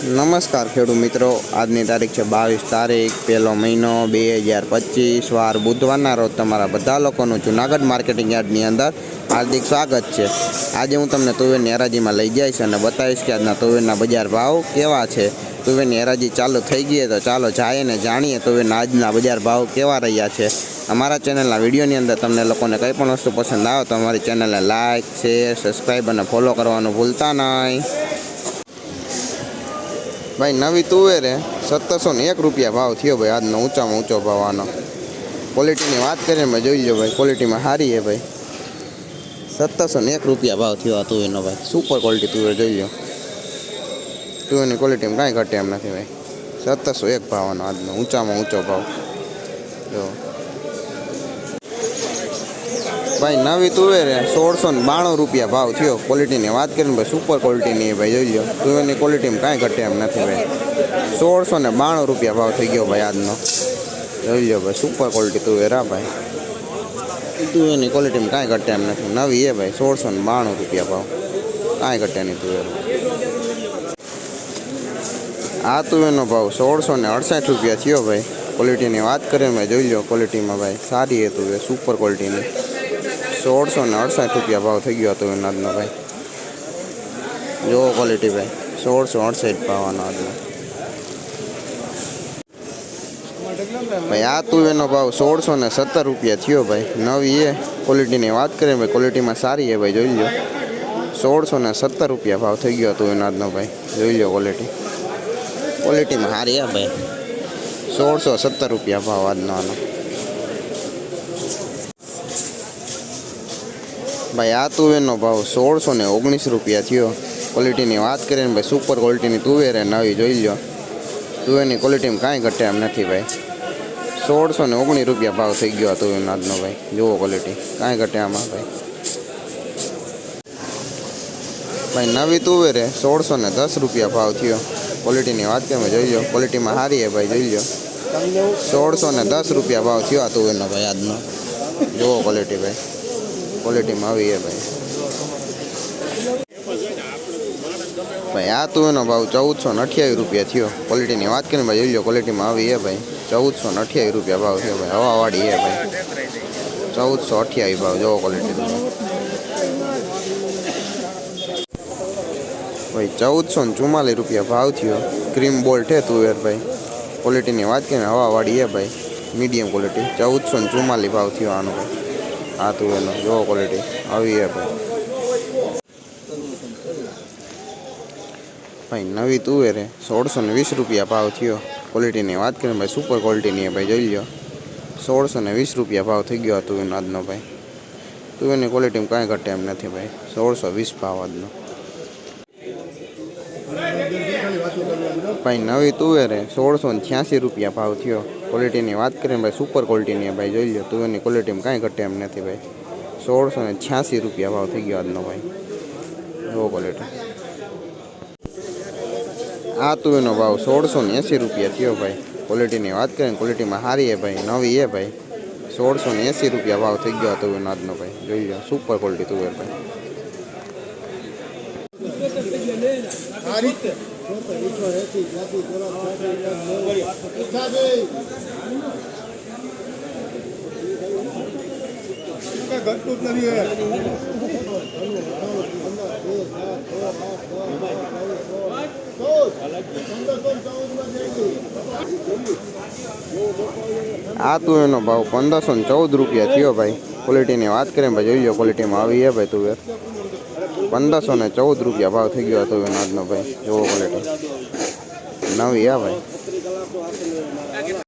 નમસ્કાર ખેડૂત મિત્રો. આજની તારીખ છે બાવીસ તારીખ, પહેલો મહિનો બે હજાર પચીસ. વાર બુધવારના રોજ તમારા બધા લોકોનું જુનાગઢ માર્કેટિંગ યાર્ડની અંદર હાર્દિક સ્વાગત છે. આજે હું તમને તુવેરની હરાજીમાં લઈ જઈશ અને બતાવીશ કે આજના તુવેરના બજાર ભાવ કેવા છે. તુવેરની હરાજી ચાલુ થઈ ગઈ તો ચાલો જાય અને જાણીએ તુવેરના આજના બજાર ભાવ કેવા રહ્યા છે. અમારા ચેનલના વિડીયોની અંદર તમને લોકોને કંઈ પણ વસ્તુ પસંદ આવે તો અમારી ચેનલને લાઇક શેર, સબસ્ક્રાઈબ અને ફોલો કરવાનું ભૂલતા નહીં. ભાઈ, નવી તુવેરે સત્તરસો ને એક રૂપિયા ભાવ થયો ભાઈ, આજનો ઊંચામાં ઊંચો ભાવ આનો. ક્વોલિટીની વાત કરીએ મેં જોઈ લો ભાઈ ક્વોલિટીમાં સારી છે ભાઈ. સત્તરસો ને એક રૂપિયા ભાવ થયો આ તુવેરનો ભાઈ. સુપર ક્વોલિટી તુવેર જોઈ લો તુવેરની ક્વોલિટીમાં કાંઈ ઘટે એમ નથી ભાઈ. સત્તરસો એક ભાવ આનો, આજનો ઊંચામાં ઊંચો ભાવ. જો. ભાઈ, નવી તુવેર સોળસો ને બાણું રૂપિયા ભાવ થયો. ક્વોલિટીની વાત કરીને ભાઈ સુપર ક્વોલિટીની ભાઈ, જોઈ લો તુવેરની ક્વોલિટીમાં કાંઈ ઘટે એમ નથી ભાઈ. સોળસો ને બાણું રૂપિયા ભાવ થઈ ગયો ભાઈ આજનો. જોઈ લો ભાઈ સુપર ક્વોલિટી તુવેર, હા ભાઈ. તુવેરની ક્વોલિટીમાં કાંઈ ઘટે એમ નથી. નવી એ ભાઈ, સોળસો ને બાણું રૂપિયા ભાવ. કાંઈ ઘટે નહીં તુવેર. આ તુવેરનો ભાવ સોળસો ને અડસઠ રૂપિયા થયો ભાઈ. ક્વોલિટીની વાત કરીએ ભાઈ, જોઈ લો ક્વોલિટીમાં ભાઈ, સારી એ સુપર ક્વોલિટીની સોળસો ને અડસઠ રૂપિયા ભાવ થઈ ગયો હતો એનો આજનો ભાઈ જુઓ ક્વોલિટી ભાઈ સોળસો અડસઠ ભાવનો આજનો ભાઈ આ તુવેરનો ભાવ સોળસો ને સત્તર રૂપિયા થયો ભાઈ નવી એ ક્વોલિટીની વાત કરીએ ભાઈ ક્વોલિટીમાં સારી છે ભાઈ જોઈ લો સોળસો ને સત્તર રૂપિયા ભાવ થઈ ગયો હતો એનો આજનો ભાઈ જોઈ લો ક્વોલિટી ક્વોલિટીમાં સારી હે ભાઈ સોળસો સત્તર રૂપિયા ભાવ આજનો આનો ભાઈ, આ તુવેરનો ભાવ સોળસો ને ઓગણીસ રૂપિયા થયો. ક્વોલિટીની વાત કરીએ ને ભાઈ સુપર ક્વોલિટીની તુવેર એ નવી જોઈ લો તુવેરની ક્વોલિટીમાં કાંઈ ઘટે એમ નથી ભાઈ. સોળસો ને ઓગણીસ રૂપિયા ભાવ થઈ ગયો આ તુવેરનો આજનો ભાઈ. જુઓ ક્વોલિટી કાંઈ ઘટે આમાં ભાઈ. ભાઈ, નવી તુવેરે સોળસો ને દસ રૂપિયા ભાવ થયો. ક્વોલિટીની વાત કરીએ જોઈ લો ક્વોલિટીમાં સારી હે ભાઈ, જોઈ લો સોળસો ને દસ રૂપિયા ભાવ થયો આ તુવેરનો ભાઈ આજનો. જુઓ ક્વોલિટી ભાઈ. ક્વોલિટીમાં આવી છે ભાઈ. ભાઈ, આ તુવેરનો ભાવ ચૌદસો ને રૂપિયા થયો. ક્વોલિટીની વાત કરીને ભાઈ જોઈ લો ક્વોલિટીમાં આવી છે ભાઈ. ચૌદસો ને અઠ્યાવીસ રૂપિયા ભાવ થયો ભાઈ. હવાવાળી છે ભાઈ. ચૌદસો અઠ્યાવીસ ભાવ, જોવો ક્વોલિટી ભાઈ, ચૌદસો ને ચુમ્માલીસ રૂપિયા ભાવ થયો. ક્રીમ બોલ્ટ છે તુવેર ભાઈ. ક્વોલિટીની વાત કરીને હવાવાળી છે ભાઈ. મીડિયમ ક્વોલિટી ચૌદસો ને ચુમ્માલીસ ભાવ થયો આનો ભાઈ. આ તુવેરનો જોવો ક્વોલિટી આવી છે ભાઈ. ભાઈ, નવી તુવેરે સોળસો ને વીસ રૂપિયા ભાવ થયો. ક્વોલિટીની વાત કરીએ ભાઈ સુપર ક્વોલિટીની ભાઈ, જોઈ લો સોળસો ને વીસ રૂપિયા ભાવ થઈ ગયો આ તુવેરનો આજનો ભાઈ. તુવેરની ક્વોલિટીમાં કાંઈ ઘટે એમ નથી ભાઈ. સોળસો વીસ ભાવ આજનો. ભાઈ, નવી તુવેરે સોળસો ને છ્યાસી રૂપિયા ભાવ થયો. ક્વોલિટીની વાત કરીએ ભાઈ સુપર ક્વોલિટીની છે ભાઈ, જોઈ લો તુવેરની ક્વોલિટીમાં કાંઈ ઘટે એમ નથી ભાઈ. સોળસો ને છ્યાસી રૂપિયા ભાવ થઈ ગયો આજનો ભાઈ. જુઓ ક્વોલિટી આ તુવેરનો ભાવ સોળસો ને એંસી રૂપિયા થયો ભાઈ. ક્વોલિટીની વાત કરીએ ક્વોલિટીમાં સારી છે ભાઈ, નવી છે ભાઈ. સોળસો ને એંસી રૂપિયા ભાવ થઈ ગયો તુવેરનો આજનો ભાઈ. જોઈ લો સુપર ક્વોલિટી તુવેર ભાઈ. આ તુવેરનો ભાવ પંદરસો ચૌદ રૂપિયા થયો ભાઈ. ક્વોલિટીની વાત કરીએ ભાઈ, જોઈ લો ક્વોલિટીમાં આવી છે ભાઈ તુવેર પંદરસો ને ચૌદ રૂપિયા ભાવ થઈ ગયો હતો આજનો ભાઈ જોવો ક્વોલિટી નવી હા ભાઈ.